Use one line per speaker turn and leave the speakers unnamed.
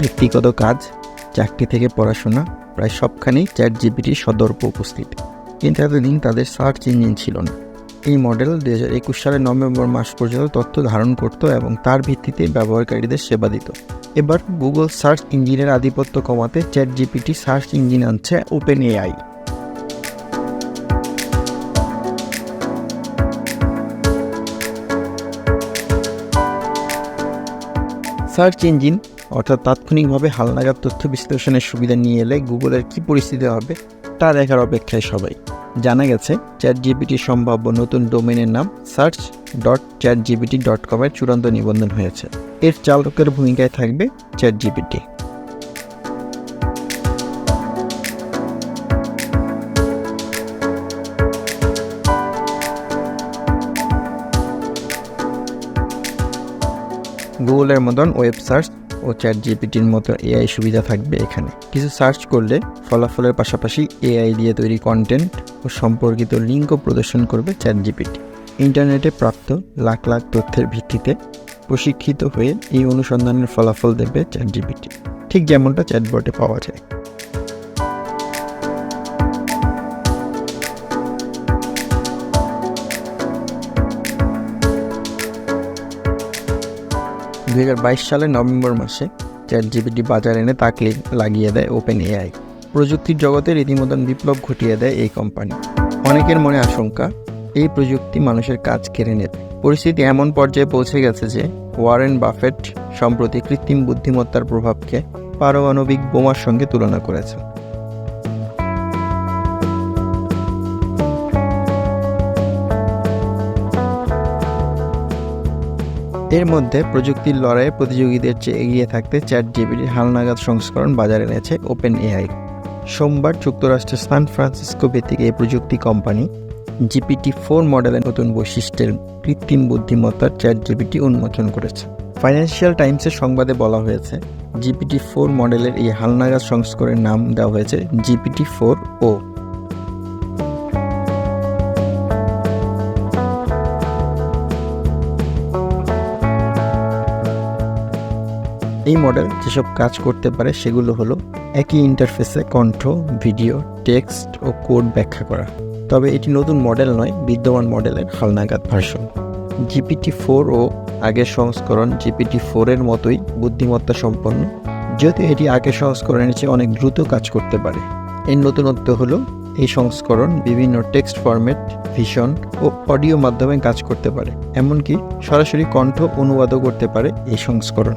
ব্যক্তিগত কাজ, চাকরি থেকে পড়াশোনা, প্রায় সবখানেই চ্যাট জিপিটির সদর্প উপস্থিত। কিন্তু এতদিন তাদের সার্চ ইঞ্জিন ছিল না। এই মডেল দু হাজার একুশ সালের নভেম্বর মাস পর্যন্ত তথ্য ধারণ করত এবং তার ভিত্তিতে ব্যবহারকারীদের সেবা দিত। এবার গুগল সার্চ ইঞ্জিনের আধিপত্য কমাতে চ্যাট জিপিটি সার্চ ইঞ্জিন আনছে ওপেন এআই সার্চ ইঞ্জিন অর্থাৎ তাৎক্ষণিকভাবে হালনাগাদ তথ্য বিশ্লেষণের সুবিধা নিয়ে এলে গুগলের কী পরিস্থিতি হবে তা দেখার অপেক্ষায় সবাই। জানা গেছে চ্যাট জিপিটি সম্ভাব্য নতুন ডোমেনের নাম search dot chat GPT dot কমের চূড়ান্ত নিবন্ধন হয়েছে। এর চালকের ভূমিকায় থাকবে চ্যাট জিবিটি গুগলের মতন ওয়েব সার্চ ও চ্যাট জিপিটির মতো এআই সুবিধা থাকবে এখানে। কিছু সার্চ করলে ফলাফলের পাশাপাশি এআই দিয়ে তৈরি কন্টেন্ট ও সম্পর্কিত লিঙ্কও প্রদর্শন করবে চ্যাট জিপিটি ইন্টারনেটে প্রাপ্ত লাখ লাখ তথ্যের ভিত্তিতে প্রশিক্ষিত হয়ে এই অনুসন্ধানের ফলাফল দেবে চ্যাট জিপিটি ঠিক যেমনটা চ্যাটবোর্ডে পাওয়া যায়। দু হাজার বাইশ সালের নভেম্বর মাসে চ্যাট জিপিটি বাজার এনে তাকে লাগিয়ে দেয় ওপেন এআই প্রযুক্তির জগতে রীতিমতন বিপ্লব ঘটিয়ে দেয় এই কোম্পানি অনেকের মনে আশঙ্কা, এই প্রযুক্তি মানুষের কাজ কেড়ে নেবে। পরিস্থিতি এমন পর্যায়ে পৌঁছে গেছে যে ওয়ারেন বাফেট সম্প্রতি কৃত্রিম বুদ্ধিমত্তার প্রভাবকে পারমাণবিক বোমার সঙ্গে তুলনা করেছেন এর মধ্যে প্রযুক্তির লড়াইয়ে প্রতিযোগীদের চেয়ে এগিয়ে থাকতে চ্যাট জিবিটির হালনাগাদ সংস্করণ বাজারে এনেছে ওপেন এআই সোমবার যুক্তরাষ্ট্রের সান ফ্রান্সিসকো ভিত্তিক এই প্রযুক্তি কোম্পানি জিপিটি ফোর মডেলের নতুন বৈশিষ্ট্যের কৃত্রিম বুদ্ধিমত্তার চ্যাট জিপিটি উন্মোচন করেছে। ফাইন্যান্সিয়াল টাইমসের সংবাদে বলা হয়েছে, জিপিটি ফোর মডেলের এই হালনাগাদ সংস্করণের নাম দেওয়া হয়েছে জিপিটি ফোর ও। এই মডেল যেসব কাজ করতে পারে সেগুলো হলো একই ইন্টারফেসে কণ্ঠ ভিডিও টেক্সট ও কোড ব্যাখ্যা করা। তবে এটি নতুন মডেল নয়, বিদ্যমান মডেলের হালনাগাদ ভার্সন জিপিটি ফোর ও আগের সংস্করণ জিপিটি ফোরের মতোই বুদ্ধিমত্তা সম্পন্ন, যদিও এটি আগের সংস্করণের চেয়ে অনেক দ্রুত কাজ করতে পারে। এর নতুনত্ব হলো এই সংস্করণ বিভিন্ন টেক্সট ফরম্যাট ভিশন ও অডিও মাধ্যমে কাজ করতে পারে, এমনকি সরাসরি কণ্ঠ অনুবাদও করতে পারে এই সংস্করণ।